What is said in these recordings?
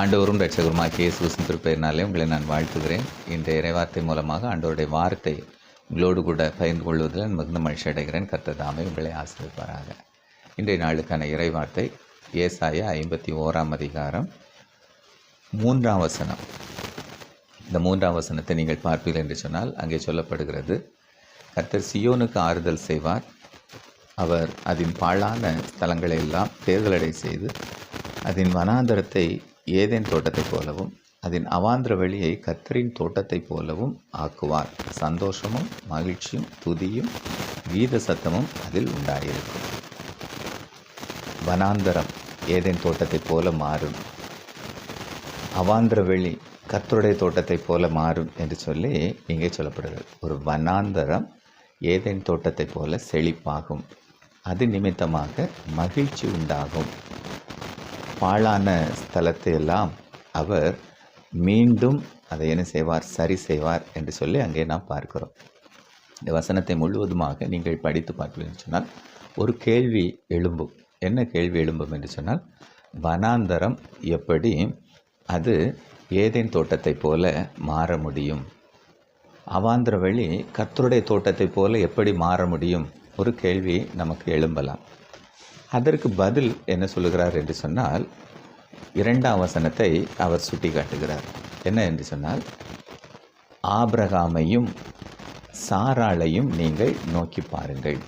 ஆண்டவரும் ரட்சகருமாகிய இயேசுவின் திருப்பெயரினாலே உங்களை நான் வாழ்த்துகிறேன். இந்த இறைவார்த்தை மூலமாக ஆண்டவருடைய வார்த்தை உங்களோடு கூட பகிர்ந்து கொள்வதில் மிகுந்த மகிழ்ச்சி அடைகிறேன். கத்ததாமே உங்களை ஆசிரியப்பாராக இன்றைய நாளுக்கான இறைவார்த்தை ஏசாய ஐம்பத்தி ஓராம் அதிகாரம் மூன்றாம் வசனம். இந்த மூன்றாம் வசனத்தை நீங்கள் பார்ப்பீர்கள் என்று சொன்னால் அங்கே சொல்லப்படுகிறது கர்த்தர் சியோனுக்கு ஆறுதல் செய்வார். அவர் அதன் பாழான ஸ்தலங்களை எல்லாம் தேர்தலடை செய்து அதன் வனாந்தரத்தை ஏதேன் தோட்டத்தைப் போலவும் அதன் அவாந்திர வெளியை கத்தரின் தோட்டத்தைப் போலவும் ஆக்குவார். சந்தோஷமும் மகிழ்ச்சியும் துதியும் கீத சத்தமும் அதில் உண்டாயிருக்கும். வனாந்தரம் ஏதேன் தோட்டத்தைப் போல மாறும். அவாந்திர வெளி கத்தருடைய தோட்டத்தைப் போல மாறும் என்று சொல்லி இங்கே சொல்லப்படுகிறது. ஒரு வனாந்தரம் ஏதேன் தோட்டத்தைப் போல செழிப்பாகும். அது நிமித்தமாக மகிழ்ச்சி உண்டாகும். பாழான ஸ்தலத்தை எல்லாம் அவர் மீண்டும் அதை என்ன செய்வார்? சரி செய்வார் என்று சொல்லி அங்கே நாம் பார்க்கிறோம். இந்த வசனத்தை முழுவதுமாக நீங்கள் படித்து பார்ப்பீர்கள் சொன்னால் ஒரு கேள்வி எழும்பும். என்ன கேள்வி எழும்பும் என்று சொன்னால் வனாந்தரம் எப்படி அது ஏதேன் தோட்டத்தைப் போல மாற முடியும்? அவாந்திர வழி கர்த்தருடைய தோட்டத்தைப் போல எப்படி மாற முடியும்? ஒரு கேள்வி நமக்கு எழும்பலாம். அதற்கு பதில் என்ன சொல்லுகிறார் என்று சொன்னால் இரண்டாம் வசனத்தை அவர் சுட்டி காட்டுகிறார் என்ன என்று சொன்னால் ஆபிரகாமையும் சாராளையும் நீங்கள் நோக்கி பாருங்கள்.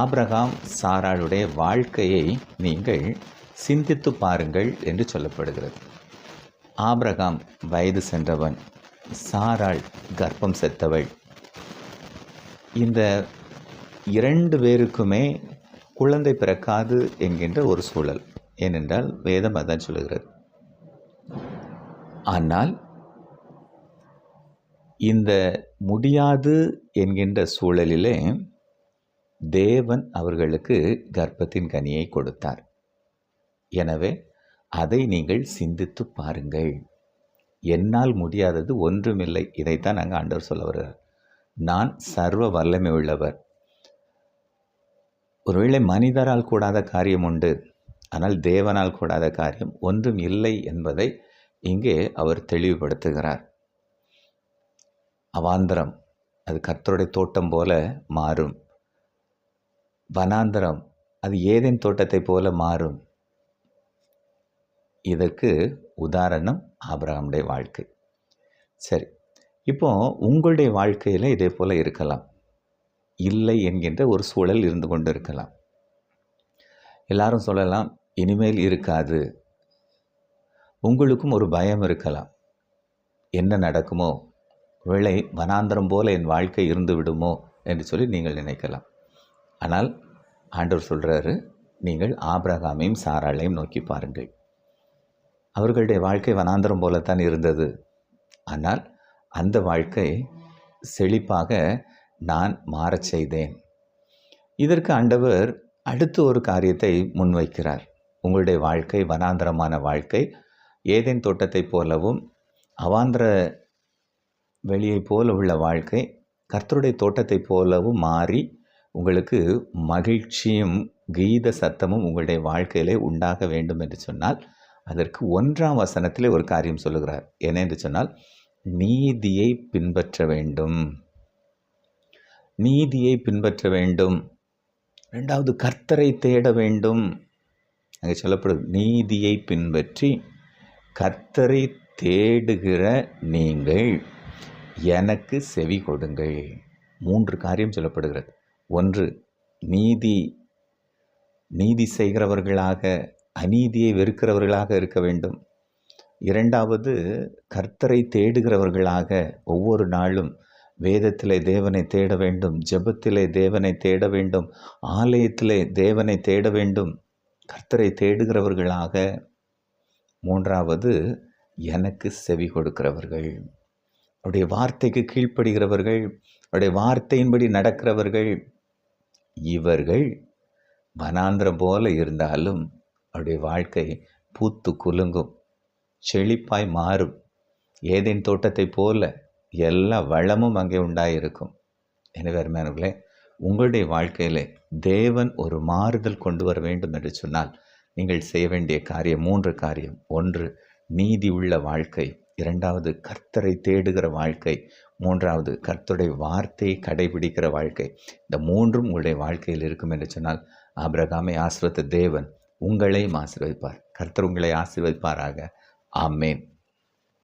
ஆபிரகாம் சாராளுடைய வாழ்க்கையை நீங்கள் சிந்தித்து பாருங்கள் என்று சொல்லப்படுகிறது. ஆபிரகாம் வயது சென்றவன் சாராள் கர்ப்பம் செத்தவள். இந்த இரண்டு பேருக்குமே குழந்தை பிறக்காது என்கின்ற ஒரு சூழல். ஏனென்றால் வேதம் அதான் சொல்லுகிறது. ஆனால் இந்த முடியாது என்கின்ற சூழலிலே தேவன் அவர்களுக்கு கர்ப்பத்தின் கனியை கொடுத்தார். எனவே அதை நீங்கள் சிந்தித்து பாருங்கள். என்னால் முடியாதது ஒன்றுமில்லை இதைத்தான் நாங்கள் ஆண்டவர் சொல்ல வருகிறார். நான் சர்வ வல்லமை உள்ளவர். ஒருவேளை மனிதரால் கூடாத காரியம் உண்டு ஆனால் தேவனால் கூடாத காரியம் ஒன்றும் இல்லை என்பதை இங்கே அவர் தெளிவுபடுத்துகிறார். அவாந்தரம் அது கர்த்தருடைய தோட்டம் போல மாறும். வனாந்தரம் அது ஏதேன் தோட்டத்தை போல மாறும். இதற்கு உதாரணம் ஆபிரகாமுடைய வாழ்க்கை. சரி இப்போ உங்களுடைய வாழ்க்கையில் இதே போல் இருக்கலாம். இல்லை என்கின்ற ஒரு சூழல் இருந்து கொண்டு இருக்கலாம் எல்லாரும் சொல்லலாம் இனிமேல் இருக்காது. உங்களுக்கும் ஒரு பயம் இருக்கலாம். என்ன நடக்குமோ? வேளை வனாந்தரம் போல என் வாழ்க்கை இருந்து விடுமோ? என்று சொல்லி நீங்கள் நினைக்கலாம். ஆனால் ஆண்டவர் சொல்கிறாரு நீங்கள் ஆபிரகாமையும் சாராளையும் நோக்கி பாருங்கள். அவர்களுடைய வாழ்க்கை வனாந்தரம் போலத்தான் இருந்தது. ஆனால் அந்த வாழ்க்கை செழிப்பாக நான் மாறச் செய்தேன். இதற்கு ஆண்டவர் அடுத்து ஒரு காரியத்தை முன்வைக்கிறார். உங்களுடைய வாழ்க்கை வனாந்தரமான வாழ்க்கை ஏதேன் தோட்டத்தைப் போலவும் அவாந்திர வெளியைப் போல உள்ள வாழ்க்கை கர்த்தருடைய தோட்டத்தைப் போலவும் மாறி உங்களுக்கு மகிழ்ச்சியும் கீத சத்தமும் உங்களுடைய வாழ்க்கையிலே உண்டாக வேண்டும் என்று சொன்னால் அதற்கு ஒன்றாம் வசனத்திலே ஒரு காரியம் சொல்லுகிறார். என்ன என்று சொன்னால் நீதியை பின்பற்ற வேண்டும். நீதியை பின்பற்ற வேண்டும். ரெண்டாவது கர்த்தரை தேட வேண்டும். அங்கே சொல்லப்படுது நீதியை பின்பற்றி கர்த்தரை தேடுகிற நீங்கள் எனக்கு செவி கொடுங்கள். மூன்று காரியம் சொல்லப்படுகிறது. ஒன்று நீதி நீதி செய்கிறவர்களாக அநீதியை வெறுக்கிறவர்களாக இருக்க வேண்டும். இரண்டாவது கர்த்தரை தேடுகிறவர்களாக ஒவ்வொரு நாளும் வேதத்திலே தேவனை தேட வேண்டும் ஜெபத்திலே தேவனை தேட வேண்டும் ஆலயத்திலே தேவனை தேட வேண்டும். கர்த்தரை தேடுகிறவர்களாக மூன்றாவது எனக்கு செவி கொடுக்கிறவர்கள். அவருடைய வார்த்தைக்கு கீழ்ப்படுகிறவர்கள் அவருடைய வார்த்தையின்படி நடக்கிறவர்கள் இவர்கள் வனாந்திரம் போல இருந்தாலும் அவருடைய வாழ்க்கை பூத்து குலுங்கும் செழிப்பாய் மாறும். ஏதேன் தோட்டத்தைப் போல எல்லா வளமும் அங்கே உண்டாயிருக்கும். எனவே அருமையானவர்களே உங்களுடைய வாழ்க்கையிலே தேவன் ஒரு மாறுதல் கொண்டு வர வேண்டும் என்று சொன்னால் நீங்கள் செய்ய வேண்டிய காரியம் மூன்று காரியம். ஒன்று நீதி உள்ள வாழ்க்கை. இரண்டாவது கர்த்தரை தேடுகிற வாழ்க்கை. மூன்றாவது கர்த்தருடைய வார்த்தையை கடைபிடிக்கிற வாழ்க்கை. இந்த மூன்றும் உங்களுடைய வாழ்க்கையில் இருக்கும் என்று சொன்னால் ஆபிரகாமை ஆசிர்வத்த தேவன் உங்களையும் ஆசீர்வதிப்பார். கர்த்தர் உங்களை ஆசீர்வதிப்பாராக. ஆமேன்.